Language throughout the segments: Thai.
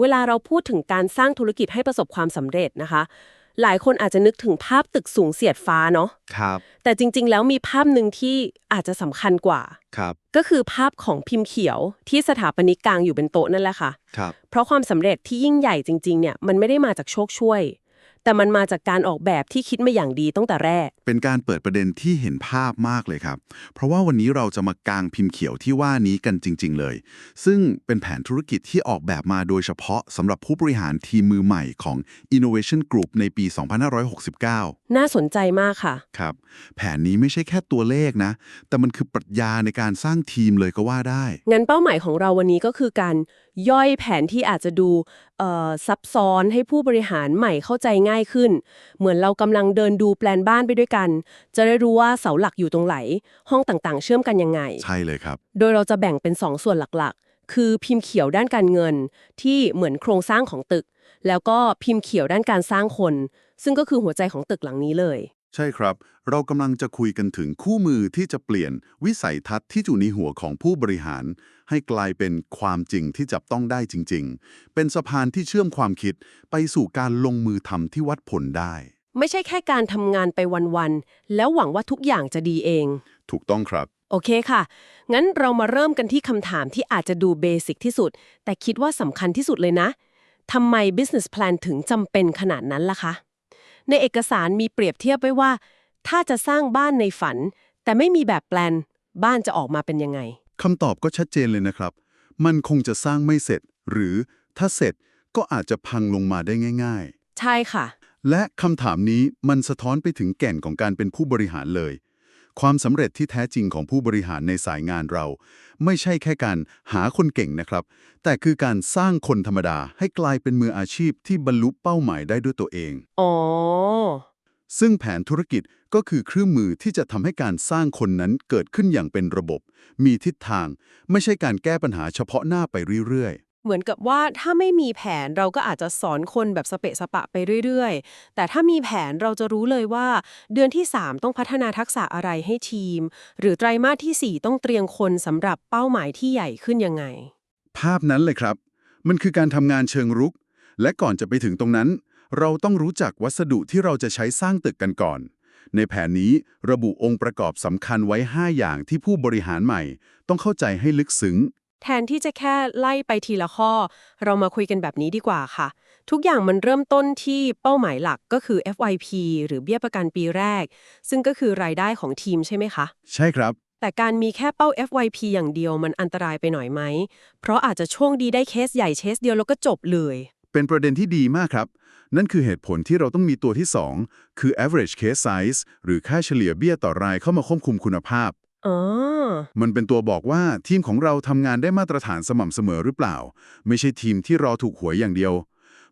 เวลาเราพูดถึงการสร้างธุรกิจให้ประสบความสำเร็จนะคะ หลายคนอาจจะนึกถึงภาพตึกสูงเสียดฟ้าเนาะครับแต่จริงๆ แล้วมีภาพหนึ่งที่อาจจะสำคัญกว่า ครับ ก็คือภาพของพิมพ์เขียวที่สถาปนิกกลางอยู่เป็นโต๊ะนั่นแหละค่ะ ครับ เพราะความสำเร็จที่ยิ่งใหญ่จริงๆเนี่ยมันไม่ได้มาจากโชคช่วย แต่มันมาจากการออกแบบที่คิดมาอย่างดีตั้งแต่แรก เป็นการเปิดประเด็นที่เห็นภาพมากเลยครับ เพราะว่าวันนี้เราจะมากางพิมพ์เขียวที่ว่านี้กันจริง ๆ เลย ซึ่งเป็นแผนธุรกิจที่ออกแบบมาโดยเฉพาะสำหรับผู้บริหารทีมมือใหม่ของ Innovation Group ในปี 2569 น่าสนใจมากค่ะ ครับ แผนนี้ไม่ใช่แค่ตัวเลขนะ แต่มันคือปรัชญาในการสร้างทีมเลยก็ว่าได้ งั้นเป้าหมายของเราวันนี้ก็คือการ ย่อยแผนที่อาจจะดูเอ่อซับซ้อนให้ผู้บริหารใหม่เข้าใจง่ายขึ้น เหมือนเรากำลังเดินดูแปลนบ้านไปด้วยกัน จะได้รู้ว่าเสาหลักอยู่ตรงไหน ห้องต่างๆ เชื่อมกันยังไง ใช่เลยครับ โดยเราจะแบ่งเป็น 2ส่วนหลักๆ คือพิมพ์เขียวด้านการเงิน ที่เหมือนโครงสร้างของตึก แล้วก็พิมพ์เขียวด้านการสร้างคน ซึ่งก็คือหัวใจของตึกหลังนี้เลย ใช่ครับ เรากำลังจะคุยกันถึงคู่มือที่จะเปลี่ยนวิสัยทัศน์ที่อยู่ในหัวของผู้บริหาร ให้กลายเป็นความจริงที่จับต้องได้จริง ๆ เป็นสะพานที่เชื่อมความคิดไปสู่การลงมือทำที่วัดผลได้ ไม่ใช่แค่การทำงานไปวันๆ แล้วหวังว่าทุกอย่างจะดีเอง ถูกต้องครับ โอเคค่ะ งั้นเรามาเริ่มกันที่คำถามที่อาจจะดูเบสิกที่สุด แต่คิดว่าสำคัญที่สุดเลยนะทำไม business plan ถึงจำเป็นขนาดนั้นล่ะคะ ในเอกสารมีเปรียบเทียบไว้ว่า ถ้าจะสร้างบ้านในฝัน แต่ไม่มีแบบแปลน บ้านจะออกมาเป็นยังไงคำตอบก็ชัดเจนเลยนะครับ มันคงจะสร้างไม่เสร็จ หรือถ้าเสร็จก็อาจจะพังลงมาได้ง่ายใช่ค่ะๆและคำถามนี้มันสะท้อนไปถึงแก่นของการเป็นผู้บริหารเลย ความสำเร็จที่แท้จริงของผู้บริหารในสายงานเรา ไม่ใช่แค่การหาคนเก่งนะครับ แต่คือการสร้างคนธรรมดาให้กลายเป็นมืออาชีพที่บรรลุเป้าหมายได้ด้วยตัวเองอ๋อซึ่งแผนธุรกิจก็คือเครื่องมือที่จะทำให้การสร้างคนนั้นเกิดขึ้นอย่างเป็นระบบ มีทิศทาง ไม่ใช่การแก้ปัญหาเฉพาะหน้าไปเรื่อย เหมือนกับว่าถ้าไม่มีแผนเราก็อาจจะสอนคนแบบสเปะสปะไปเรื่อยๆ แต่ถ้ามีแผนเราจะรู้เลยว่า เดือนที่ 3 ต้องพัฒนาทักษะอะไรให้ทีม หรือไตรมาสที่ 4 ต้องเตรียมคนสำหรับเป้าหมายที่ใหญ่ขึ้นยังไง ภาพนั้นเลยครับ มันคือการทำงานเชิงรุก และก่อนจะไปถึงตรงนั้น เราต้องรู้จักวัสดุที่เราจะใช้สร้างตึกกันก่อนในแผนนี้ระบุองค์ประกอบสำคัญไว้ 5 อย่างที่ผู้บริหารใหม่ ต้องเข้าใจให้ลึกซึ้ง แทนที่จะแค่ไล่ไปทีละข้อ เรามาคุยกันแบบนี้ดีกว่าค่ะ ทุกอย่างมันเริ่มต้นที่เป้าหมายหลักก็คือ FYP หรือเบี้ยประกันปีแรก ซึ่งก็คือรายได้ของทีมใช่ไหมคะ ใช่ครับ แต่การมีแค่เป้า FYP อย่างเดียวมันอันตรายไปหน่อยไหม เพราะอาจจะโช่วงดีได้เคสใหญ่เคสเดียวแล้วก็จบเลย เป็นประเด็นที่ดีมากครับ นั่นคือเหตุผลที่เราต้องมีตัวที่ 2 คือ average case size หรือค่าเฉลี่ยเบี้ยต่อรายเข้ามาควบคุมคุณภาพ อ๋อ มันเป็นตัวบอกว่าทีมของเราทำงานได้มาตรฐานสม่ำเสมอหรือเปล่า ไม่ใช่ทีมที่รอถูกหวยอย่างเดียว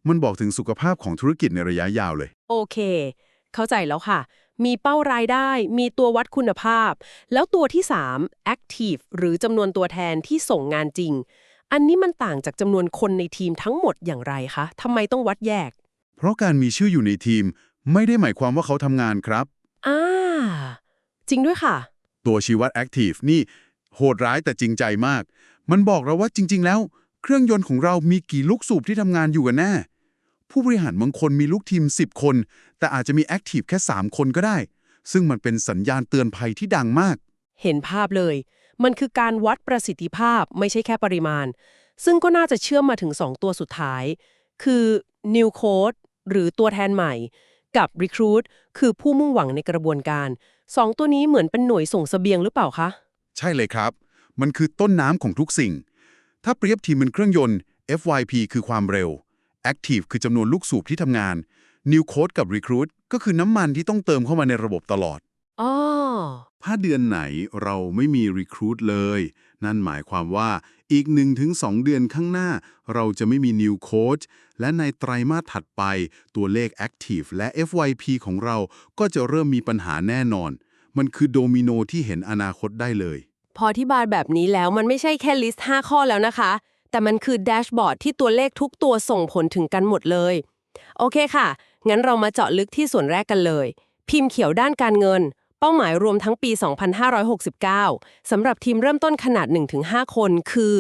มันบอกถึงสุขภาพของธุรกิจในระยะยาวเลย โอเค เข้าใจแล้วค่ะ มีเป้ารายได้ มีตัววัดคุณภาพ แล้วตัวที่ 3 active หรือจำนวนตัวแทนที่ส่งงานจริง อันนี้มันต่างจากจำนวนคนในทีมทั้งหมดอย่างไรคะทำไมต้องวัดแยก เพราะการมีชื่ออยู่ในทีม ไม่ได้หมายความว่าเขาทำงานครับ อ่า จริงด้วยค่ะ ตัวชีวัด Active นี่โหดร้ายแต่จริงใจมาก มันบอกเราว่าจริง ๆ แล้ว เครื่องยนต์ของเรามีกี่ลูกสูบที่ทำงานอยู่กันแน่ผู้บริหารบางคนมีลูกทีม 10 คน แต่อาจจะมี Active แค่ 3 คนก็ได้ ซึ่งมันเป็นสัญญาณเตือนภัยที่ดังมาก เห็นภาพเลย มันคือการวัดประสิทธิภาพไม่ใช่แค่ปริมาณ ซึ่งก็น่าจะเชื่อมมาถึง 2 ตัวสุดท้าย คือ New Code หรือตัวแทนใหม่ กับ Recruit คือผู้มุ่งหวังในกระบวนการ 2ตัวนี้เหมือนเป็นหน่วยส่งเสบียงหรือเปล่าคะ ใช่เลยครับ มันคือต้นน้ำของทุกสิ่ง ถ้าเปรียบทีมเป็นเครื่องยนต์ FYP คือความเร็ว Active คือจำนวนลูกสูบที่ทำงาน New Code กับ Recruit ก็คือน้ำมันที่ต้องเติมเข้ามาในระบบตลอด อ๋อ ถ้าเดือนไหนเราไม่มี Recruit เลย นั่นหมายความว่าอีก 1-2 เดือนข้างหน้า เราจะไม่มี New Coach และในไตรมาสถัดไป ตัวเลข Active และ FYP ของเราก็จะเริ่มมีปัญหาแน่นอน มันคือโดมิโนที่เห็นอนาคตได้เลย พอที่บายแบบนี้แล้วมันไม่ใช่แค่ลิสต์ 5 ข้อแล้วนะคะ แต่มันคือแดชบอร์ดที่ตัวเลขทุกตัวส่งผลถึงกันหมดเลย โอเคค่ะ งั้นเรามาเจาะลึกที่ส่วนแรกกันเลย พิมพ์เขียวด้านการเงิน เป้าหมายรวมทั้งปี 2569 สำหรับทีมเริ่มต้นขนาด 1-5 คนคือ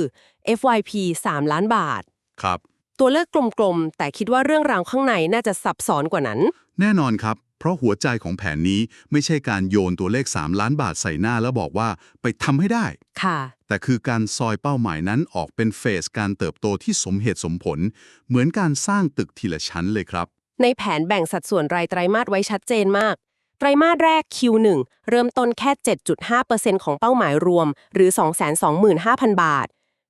FYP 3 ล้านบาท ครับ ตัวเลขกลมๆ แต่คิดว่าเรื่องราวข้างในน่าจะซับซ้อนกว่านั้น แน่นอนครับ เพราะหัวใจของแผนนี้ไม่ใช่การโยนตัวเลข 3 ล้านบาทใส่หน้าแล้วบอกว่าไปทำให้ได้ ค่ะ แต่คือการซอยเป้าหมายนั้นออกเป็นเฟสการเติบโตที่สมเหตุสมผล เหมือนการสร้างตึกทีละชั้นเลยครับ ในแผนแบ่งสัดส่วนรายไตรมาสไว้ชัดเจนมาก ไตรมาสแรก Q1 เริ่มต้นแค่ 7.5%ของเป้าหมายรวม หรือ 225,000 บาท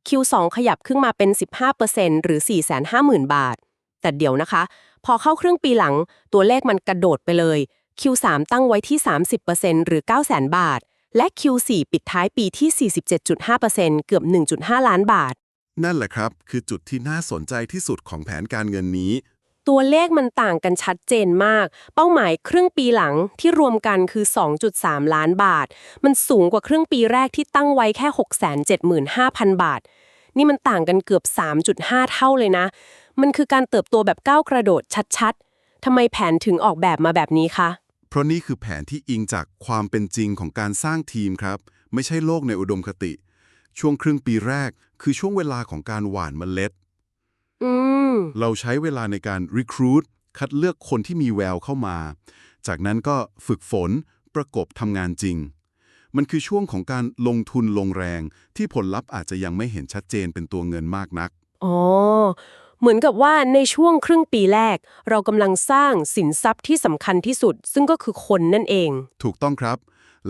Q2 ขยับขึ้นมาเป็น 15%หรือ 450,000 บาท แต่เดี๋ยวนะคะ พอเข้าครึ่งปีหลัง ตัวเลขมันกระโดดไปเลย Q3 ตั้งไว้ที่ 30%หรือ 900,000 บาท และ Q4 ปิดท้ายปีที่ 47.5%เกือบ 1.5 ล้านบาท นั่นแหละครับ คือจุดที่น่าสนใจที่สุดของแผนการเงินนี้ ตัวเลขมันต่างกันชัดเจนมาก เป้าหมายครึ่งปีหลังที่รวมกันคือ 2.3 ล้านบาท มันสูงกว่าครึ่งปีแรกที่ตั้งไว้แค่ 675,000 บาท นี่มันต่างกันเกือบ 3.5 เท่าเลยนะ มันคือการเติบโตแบบก้าวกระโดดชัดๆทำไมแผนถึงออกแบบมาแบบนี้คะเพราะนี่คือแผนที่อิงจากความเป็นจริงของการสร้างทีมครับ ไม่ใช่โลกในอุดมคติ ช่วงครึ่งปีแรกคือช่วงเวลาของการหว่านเมล็ด อืม เราใช้เวลาในการ recruit คัดเลือกคนที่มีแววเข้ามา จากนั้นก็ฝึกฝน ประกบทำงานจริง มันคือช่วงของการลงทุนลงแรง ที่ผลลัพธ์อาจจะยังไม่เห็นชัดเจนเป็นตัวเงินมากนัก อ๋อ เหมือนกับว่าในช่วงครึ่งปีแรก เรากำลังสร้างสินทรัพย์ที่สำคัญที่สุด ซึ่งก็คือคนนั่นเอง ถูกต้องครับ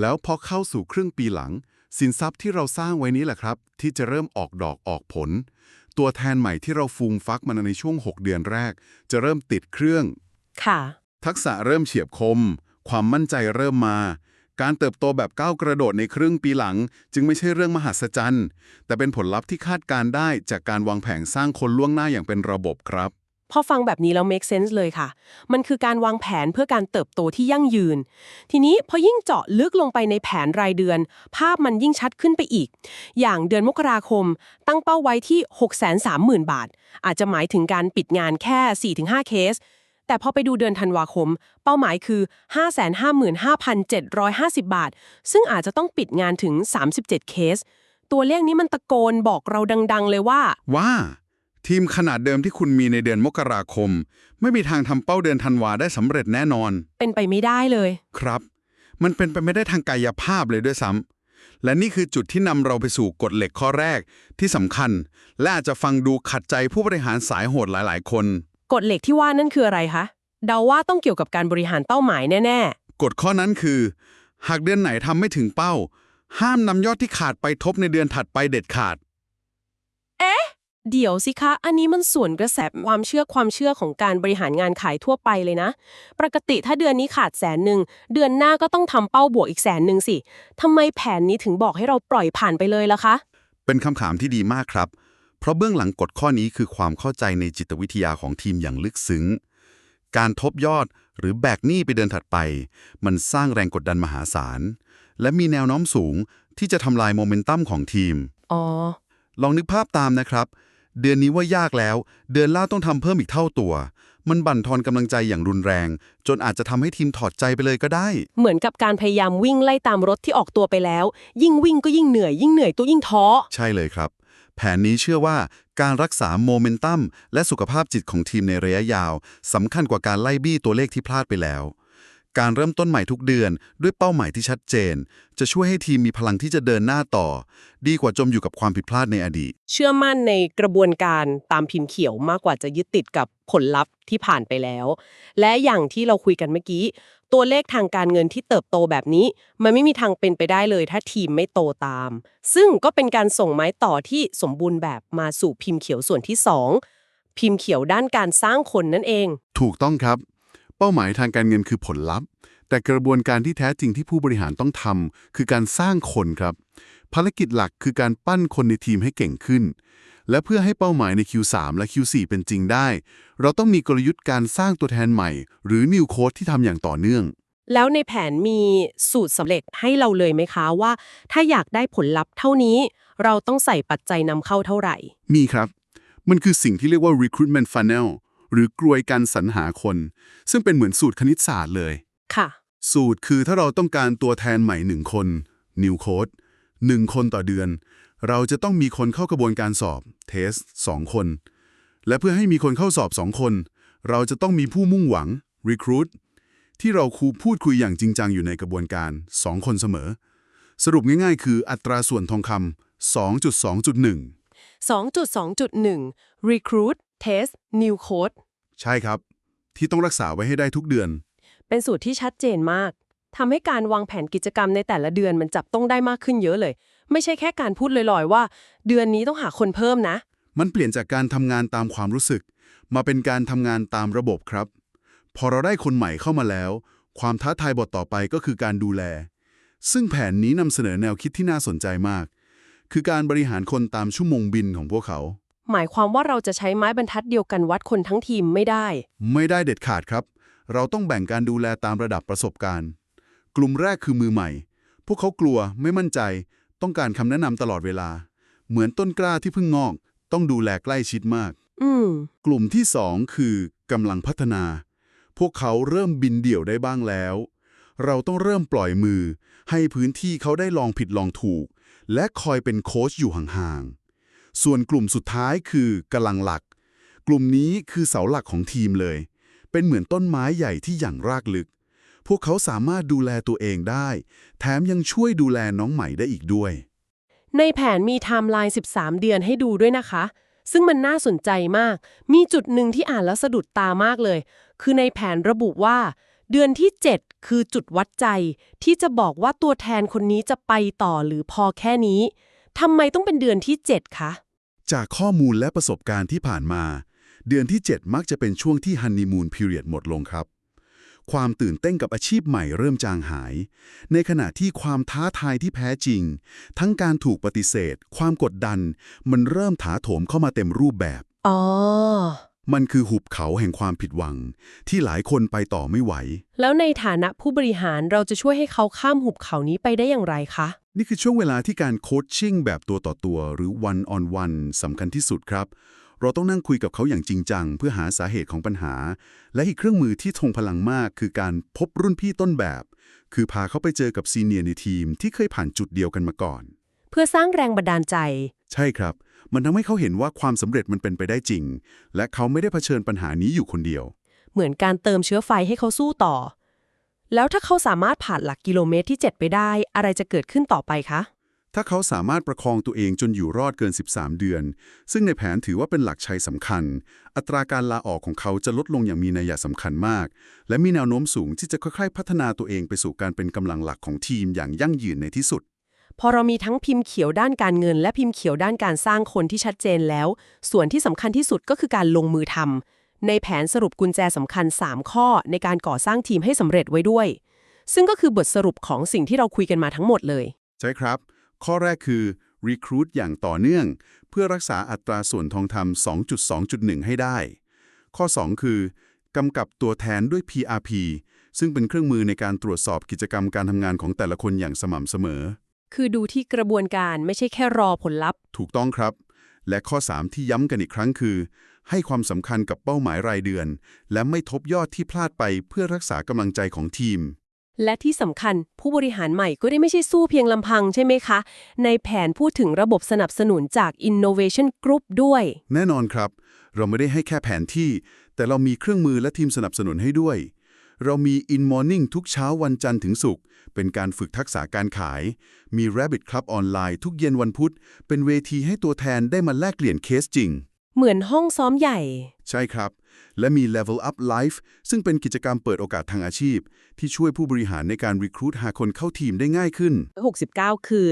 แล้วพอเข้าสู่ครึ่งปีหลัง สินทรัพย์ที่เราสร้างไว้นี้แหละครับ ที่จะเริ่มออกดอกออกผล ตัวแทนใหม่ที่เราฟูมฟักมันในช่วง 6 เดือนแรก จะเริ่มติดเครื่อง ค่ะ ทักษะเริ่มเฉียบคม ความมั่นใจเริ่มมา การเติบโตแบบก้าวกระโดดในครึ่งปีหลัง จึงไม่ใช่เรื่องมหัศจรรย์ แต่เป็นผลลัพธ์ที่คาดการณ์ได้จากการวางแผนสร้างคนล่วงหน้าอย่างเป็นระบบครับ พอฟังแบบนี้แล้ว make sense เลยค่ะ มันคือการวางแผนเพื่อการเติบโตที่ยั่งยืน ทีนี้พอยิ่งเจาะลึกลงไปในแผนรายเดือน ภาพมันยิ่งชัดขึ้นไปอีก อย่างเดือนมกราคม ตั้งเป้าไว้ที่ 630,000 บาท อาจจะหมายถึงการปิดงานแค่ 4-5 เคส แต่พอไปดูเดือนธันวาคม เป้าหมายคือ 555,750 บาท ซึ่งอาจจะต้องปิดงานถึง 37 เคส ตัวเลขนี้มันตะโกนบอกเราดัง ๆ เลยว่าว่า ทีมขนาดเดิมที่คุณมีในเดือนมกราคม ไม่มีทางทำเป้าเดือนธันวาได้สำเร็จแน่นอน เป็นไปไม่ได้เลย ครับ มันเป็นไปไม่ได้ทางกายภาพเลยด้วยซ้ำและนี่คือจุดที่นำเราไปสู่กฎเหล็กข้อแรกที่สำคัญ และอาจจะฟังดูขัดใจผู้บริหารสายโหดหลาย ๆ คนกฎเหล็กที่ว่านั่นคืออะไรคะเดาว่าต้องเกี่ยวกับการบริหารเป้าหมายแน่กฎข้อนั้นคือ หากเดือนไหนทำไม่ถึงเป้า ห้ามนำยอดที่ขาดไปทบในเดือนถัดไปเด็ดขาดๆ เดี๋ยวสิคะ อันนี้มันส่วนกระแสความเชื่อความเชื่อของการบริหารงานขายทั่วไปเลยนะ ปกติถ้าเดือนนี้ขาดแสนหนึ่ง เดือนหน้าก็ต้องทำเป้าบวกอีกแสนหนึ่งสิทำไมแผนนี้ถึงบอกให้เราปล่อยผ่านไปเลยล่ะคะ เป็นคำถามที่ดีมากครับ เพราะเบื้องหลังกฎข้อนี้คือความเข้าใจในจิตวิทยาของทีมอย่างลึกซึ้ง การทบยอดหรือแบกหนี้ไปเดือนถัดไป มันสร้างแรงกดดันมหาศาล และมีแนวโน้มสูงที่จะทำลายโมเมนตัมของทีม อ๋อ ลองนึกภาพตามนะครับ เดือนนี้ว่ายากแล้ว เดือนหน้าต้องทำเพิ่มอีกเท่าตัว มันบั่นทอนกำลังใจอย่างรุนแรง จนอาจจะทำให้ทีมถอดใจไปเลยก็ได้ เหมือนกับการพยายามวิ่งไล่ตามรถที่ออกตัวไปแล้ว ยิ่งวิ่งก็ยิ่งเหนื่อย ยิ่งเหนื่อยตัวยิ่งท้อ ใช่เลยครับ แผนนี้เชื่อว่าการรักษาโมเมนตัมและสุขภาพจิตของทีมในระยะยาวสำคัญกว่าการไล่บี้ตัวเลขที่พลาดไปแล้ว การเริ่มต้นใหม่ทุกเดือน ด้วยเป้าหมายที่ชัดเจน จะช่วยให้ทีมมีพลังที่จะเดินหน้าต่อ ดีกว่าจมอยู่กับความผิดพลาดในอดีต เชื่อมั่นในกระบวนการตามพิมพ์เขียวมากกว่าจะยึดติดกับผลลัพธ์ที่ผ่านไปแล้ว และอย่างที่เราคุยกันเมื่อกี้ ตัวเลขทางการเงินที่เติบโตแบบนี้ มันไม่มีทางเป็นไปได้เลย ถ้าทีมไม่โตตาม ซึ่งก็เป็นการส่งไม้ต่อที่สมบูรณ์แบบมาสู่พิมพ์เขียวส่วนที่ 2 พิมพ์เขียวด้านการสร้างคนนั่นเอง ถูกต้องครับ เป้าหมายทางการเงินคือผลลัพธ์ แต่กระบวนการที่แท้จริงที่ผู้บริหารต้องทำคือการสร้างคนครับ ภารกิจหลักคือการปั้นคนในทีมให้เก่งขึ้น และเพื่อให้เป้าหมายใน Q3 และ Q4 เป็นจริงได้ เราต้องมีกลยุทธ์การสร้างตัวแทนใหม่ หรือ New Code ที่ทำอย่างต่อเนื่อง แล้วในแผนมีสูตรสำเร็จให้เราเลยไหมคะว่า ถ้าอยากได้ผลลัพธ์เท่านี้ เราต้องใส่ปัจจัยนำเข้าเท่าไหร่ มีครับ มันคือสิ่งที่เรียกว่า recruitment funnel หรือกลวยการสรรหาคน ซึ่งเป็นเหมือนสูตรคณิตศาสตร์เลย ค่ะ สูตรคือถ้าเราต้องการตัวแทนใหม่หนึ่งคน New Code หนึ่งคนต่อเดือน เราจะต้องมีคนเข้ากระบวนการสอบเทสสองคน และเพื่อให้มีคนเข้าสอบสองคน เราจะต้องมีผู้มุ่งหวัง recruit ที่เราคูพูดคุยอย่างจริงจังอยู่ในกระบวนการ 2 คนเสมอ สรุปง่ายๆ คืออัตราส่วนทองคำ2.2.1 2.2.1 recruit test new code ใช่ครับ ที่ต้องรักษาไว้ให้ได้ทุกเดือน เป็นสูตรที่ชัดเจนมากทำให้การวางแผนกิจกรรมในแต่ละเดือนมันจับต้องได้มากขึ้นเยอะเลย ไม่ใช่แค่การพูดลอยๆว่า เดือนนี้ต้องหาคนเพิ่มนะ มันเปลี่ยนจากการทำงานตามความรู้สึก มาเป็นการทำงานตามระบบครับ พอเราได้คนใหม่เข้ามาแล้ว ความท้าทายบทต่อไปก็คือการดูแล ซึ่งแผนนี้นำเสนอแนวคิดที่น่าสนใจมาก คือการบริหารคนตามชั่วโมงบินของพวกเขา หมายความว่าเราจะใช้ไม้บรรทัดเดียวกันวัดคนทั้งทีมไม่ได้ ไม่ได้เด็ดขาดครับ เราต้องแบ่งการดูแลตามระดับประสบการณ์ กลุ่มแรกคือมือใหม่ พวกเขากลัวไม่มั่นใจ ต้องการคำแนะนำตลอดเวลา เหมือนต้นกล้าที่เพิ่งงอก ต้องดูแลใกล้ชิดมาก อืม กลุ่มที่สองคือกำลังพัฒนา พวกเขาเริ่มบินเดี่ยวได้บ้างแล้ว เราต้องเริ่มปล่อยมือ ให้พื้นที่เขาได้ลองผิดลองถูก และคอยเป็นโค้ชอยู่ห่างๆ ส่วนกลุ่มสุดท้ายคือกำลังหลัก กลุ่มนี้คือเสาหลักของทีมเลย เป็นเหมือนต้นไม้ใหญ่ที่อย่างรากลึก พวกเขาสามารถดูแลตัวเองได้ แถมยังช่วยดูแลน้องใหม่ได้อีกด้วย ในแผนมีไทม์ไลน์ 13 เดือนให้ดูด้วยนะคะ ซึ่งมันน่าสนใจมาก มีจุดหนึ่งที่อ่านแล้วสะดุดตามากเลย คือในแผนระบุว่า เดือนที่ 7 คือจุดวัดใจ ที่จะบอกว่าตัวแทนคนนี้จะไปต่อหรือพอแค่นี้ทำไมต้องเป็นเดือนที่ 7 คะ จากข้อมูลและประสบการณ์ที่ผ่านมา เดือนที่ 7 มักจะเป็นช่วงที่ฮันนีมูนพีเรียดหมดลงครับ ความตื่นเต้นกับอาชีพใหม่เริ่มจางหาย ในขณะที่ความท้าทายที่แพ้จริง ทั้งการถูกปฏิเสธ ความกดดัน มันเริ่มถาโถมเข้ามาเต็มรูปแบบ อ๋อ มันคือหุบเขาแห่งความผิดหวัง ที่หลายคนไปต่อไม่ไหว แล้วในฐานะผู้บริหารเราจะช่วยให้เขาข้ามหุบเขานี้ไปได้อย่างไรคะ นี่คือช่วงเวลาที่การโคชชิ่งแบบตัวต่อตัว หรือ one on one สำคัญที่สุดครับ เราต้องนั่งคุยกับเขาอย่างจริงจัง เพื่อหาสาเหตุของปัญหา และอีกเครื่องมือที่ทรงพลังมาก คือการพบรุ่นพี่ต้นแบบ คือพาเขาไปเจอกับซีเนียร์ในทีมที่เคยผ่านจุดเดียวกันมาก่อน เพื่อสร้างแรงบันดาลใจ ใช่ครับ มันทำให้เขาเห็นว่าความสำเร็จมันเป็นไปได้จริง และเขาไม่ได้เผชิญปัญหานี้อยู่คนเดียว เหมือนการเติมเชื้อไฟให้เขาสู้ต่อ แล้วถ้าเขาสามารถผ่านหลักกิโลเมตรที่ 7 ไปได้ อะไรจะเกิดขึ้นต่อไปคะ ถ้าเขาสามารถประคองตัวเองจนอยู่รอดเกิน 13 เดือน ซึ่งในแผนถือว่าเป็นหลักชัยสำคัญ อัตราการลาออกของเขาจะลดลงอย่างมีนัยสำคัญมาก และมีแนวโน้มสูงที่จะค่อยๆ พัฒนาตัวเองไปสู่การเป็นกำลังหลักของทีมอย่างยั่งยืนในที่สุด พอเรามีทั้งพิมพ์เขียวด้านการเงิน และพิมพ์เขียวด้านการสร้างคนที่ชัดเจนแล้ว ส่วนที่สำคัญที่สุดก็คือการลงมือทำในแผนสรุปกุญแจสำคัญ 3 ข้อในการก่อสร้างทีมให้สำเร็จไว้ด้วย ซึ่งก็คือบทสรุปของสิ่งที่เราคุยกันมาทั้งหมดเลย ใช่ครับ ข้อแรกคือ recruit อย่างต่อเนื่อง เพื่อรักษาอัตราส่วนทองคำ2.2.1 ให้ได้ ข้อ 2 คือกำกับตัวแทนด้วย PRP ซึ่งเป็นเครื่องมือในการตรวจสอบกิจกรรมการทำงานของแต่ละคนอย่างสม่ำเสมอ คือดูที่กระบวนการไม่ใช่แค่รอผลลัพธ์ ถูกต้องครับ และข้อ 3 ที่ย้ำกันอีกครั้งคือ ให้ความสำคัญกับเป้าหมายรายเดือน และไม่ทบยอดที่พลาดไปเพื่อรักษากำลังใจของทีม และที่สำคัญผู้บริหารใหม่ก็ได้ไม่ใช่สู้เพียงลำพังใช่ไหมคะ ในแผนพูดถึงระบบสนับสนุนจาก Innovation Group ด้วย แน่นอนครับ เราไม่ได้ให้แค่แผนที่ แต่เรามีเครื่องมือและทีมสนับสนุนให้ด้วย เรามี In Morning ทุกเช้าวันจันทร์ถึงศุกร์เป็นการฝึกทักษะการขาย มี Rabbit Club ออนไลน์ทุกเย็นวันพุธ เป็นเวทีให้ตัวแทนได้มาแลกเปลี่ยนเคสจริง เหมือนห้องซ้อมใหญ่ ใช่ครับ และมี Level Up Life ซึ่งเป็นกิจกรรมเปิดโอกาสทางอาชีพ ที่ช่วยผู้บริหารในการรีครู t หาคนเข้าทีมได้ง่ายขึ้น 69 คือ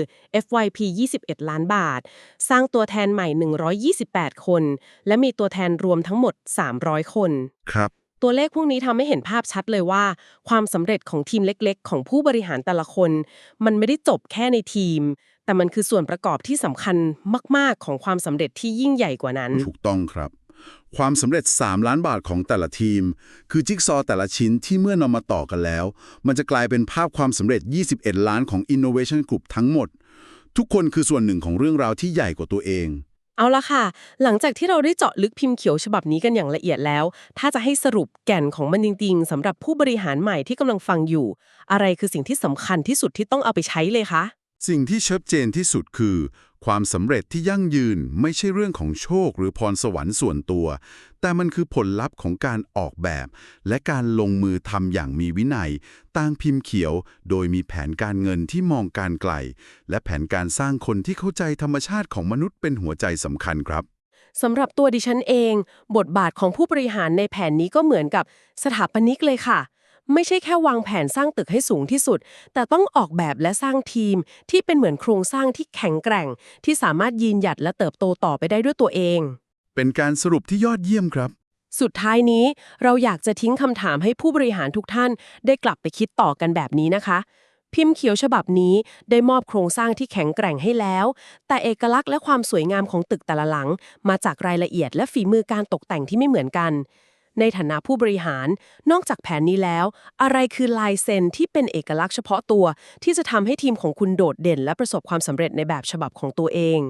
FYP 21 ล้านบาท สร้างตัวแทนใหม่ 128 คน และมีตัวแทนรวมทั้งหมด 300 คน ครับ ตัวเลขพวกนี้ทำให้เห็นภาพชัดเลยว่า ความสำเร็จของทีมเล็ก ๆ ของผู้บริหารแต่ละคน มันไม่ได้จบแค่ในทีม แต่มันคือส่วนประกอบที่สำคัญมาก ๆ ของความสำเร็จที่ยิ่งใหญ่กว่านั้น ถูกต้องครับ ความสำเร็จ 3 ล้านบาทของแต่ละทีม คือจิ๊กซอว์แต่ละชิ้นที่เมื่อนำมาต่อกันแล้ว มันจะกลายเป็นภาพความสำเร็จ 21 ล้านของ Innovation Group ทั้งหมด ทุกคนคือส่วนหนึ่งของเรื่องราวที่ใหญ่กว่าตัวเอง เอาละค่ะ หลังจากที่เราได้เจาะลึกพิมพ์เขียวฉบับนี้กันอย่างละเอียดแล้ว ถ้าจะให้สรุปแก่นของมันจริงๆสำหรับผู้บริหารใหม่ที่กำลังฟังอยู่ อะไรคือสิ่งที่สำคัญที่สุดที่ต้องเอาไปใช้เลยคะ สิ่งที่ชัดเจนที่สุดคือ ความสำเร็จที่ยั่งยืนไม่ใช่เรื่องของโชคหรือพรสวรรค์ส่วนตัว แต่มันคือผลลัพธ์ของการออกแบบ และการลงมือทำอย่างมีวินัยตั้งพิมพ์เขียว โดยมีแผนการเงินที่มองการไกล และแผนการสร้างคนที่เข้าใจธรรมชาติของมนุษย์เป็นหัวใจสำคัญครับสำหรับตัวดิฉันเอง บทบาทของผู้บริหารในแผนนี้ก็เหมือนกับสถาปนิกเลยค่ะ ไม่ใช่แค่วางแผนสร้างตึกให้สูงที่สุด แต่ต้องออกแบบและสร้างทีมที่เป็นเหมือนโครงสร้างที่แข็งแกร่ง ที่สามารถยืนหยัดและเติบโตต่อไปได้ด้วยตัวเอง เป็นการสรุปที่ยอดเยี่ยมครับ สุดท้ายนี้เราอยากจะทิ้งคำถามให้ผู้บริหารทุกท่าน ได้กลับไปคิดต่อกันแบบนี้นะคะ พิมพ์เขียวฉบับนี้ได้มอบโครงสร้างที่แข็งแกร่งให้แล้ว แต่เอกลักษณ์และความสวยงามของตึกแต่ละหลัง มาจากรายละเอียดและฝีมือการตกแต่งที่ไม่เหมือนกัน ในฐานะผู้บริหาร นอกจากแผนนี้แล้ว อะไรคือลายเซ็นที่เป็นเอกลักษณ์เฉพาะตัว ที่จะทำให้ทีมของคุณโดดเด่น และประสบความสำเร็จในแบบฉบับของตัวเอง